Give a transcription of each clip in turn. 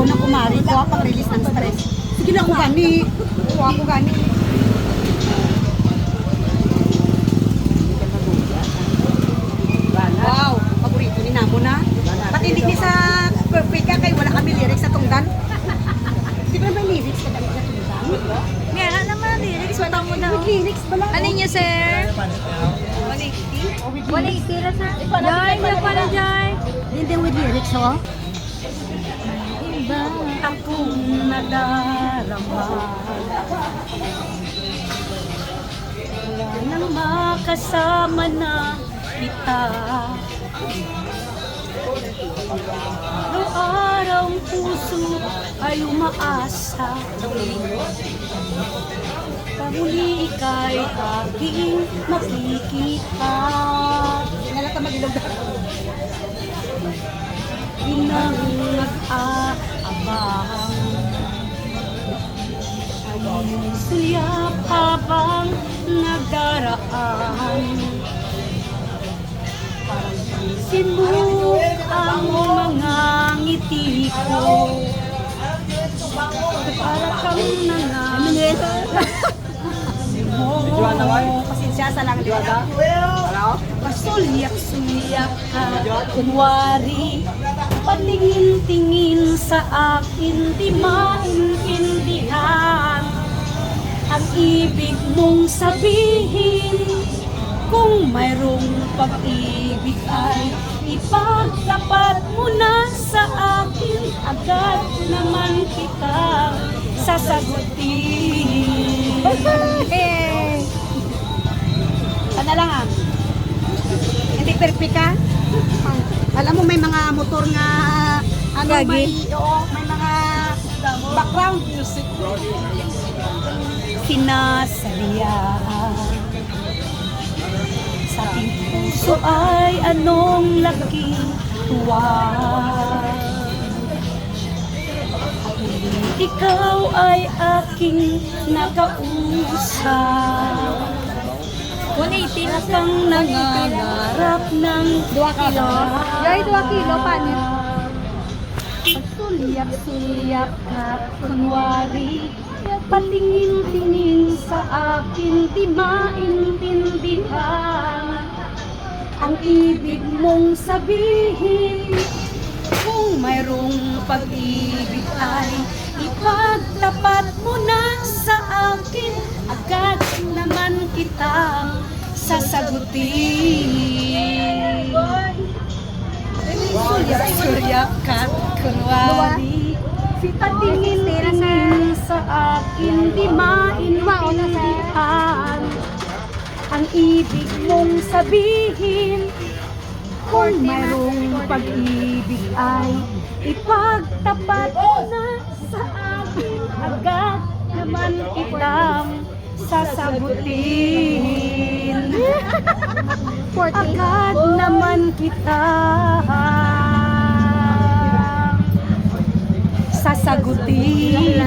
ko na kumari ko pang release ng stress. Sige na ko gani. Kuha ko gani. Wow, paborito ni Namo na. Pati hindi ni sa perfect ka kay wala kami lyrics sa tungdan. Di ba may lyrics ka sa tungdan? Meron naman lyrics. Wala mo na. With lyrics pala. Ano niyo, sir? 180? 180 na, sir. Jai, may pala, Jai. Hindi with lyrics, oh. Iba akong nadarama Wala nang makasama na kita. Araw-araw ang puso ay umaasa. Pamuli ika'y aking makikita. Nalata magilog Ang suyap habang nagdaraan sinmuk ang mga ngiti ko. Para kang nangangalit Pasensya sa lang diwada. Pasulyak-sulyak ka, kunwari Patingin-tingin sa akin, di maintindihan ibig mong sabihin Kung mayroong pag-ibig ay Ipagtapat mo na sa akin Agad naman kita sasagutin Sana lang ah. Hindi perfect ka? Alam mo may mga motor nga ano Gagi. may oo, may background music. Sinasadya sa aking puso ay anong laking tuwa ikaw ay aking nakausap 180 na, kang nangangarap ng 2 kilo. Jai, 2 kilo, paano? Pagsulyak-sulyak ka, kunwari Patingin-tingin sa akin, di maintindihan. Ang ibig mong sabihin Kung mayroong pag-ibig ay Ipagtapat mo na sa akin Agad naman kitang sasagutin Suryak-suryak ka, kunwari Patingin-tingin sa akin, di maintindihan Ang ibig mong sabihin Kung mayroong pag-ibig ay Ipagtapat na sa akin Agad naman kitang sasagutin Agad naman kita sasagutin.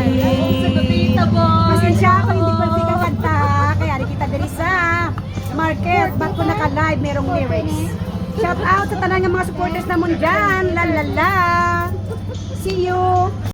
Pasensya ako, hindi pa ka kanta. Kaya rin kita diri sa market. Ba't ko naka-live, merong lyrics. Shout out sa tanan ng mga supporters namon dyan. La la la. See you.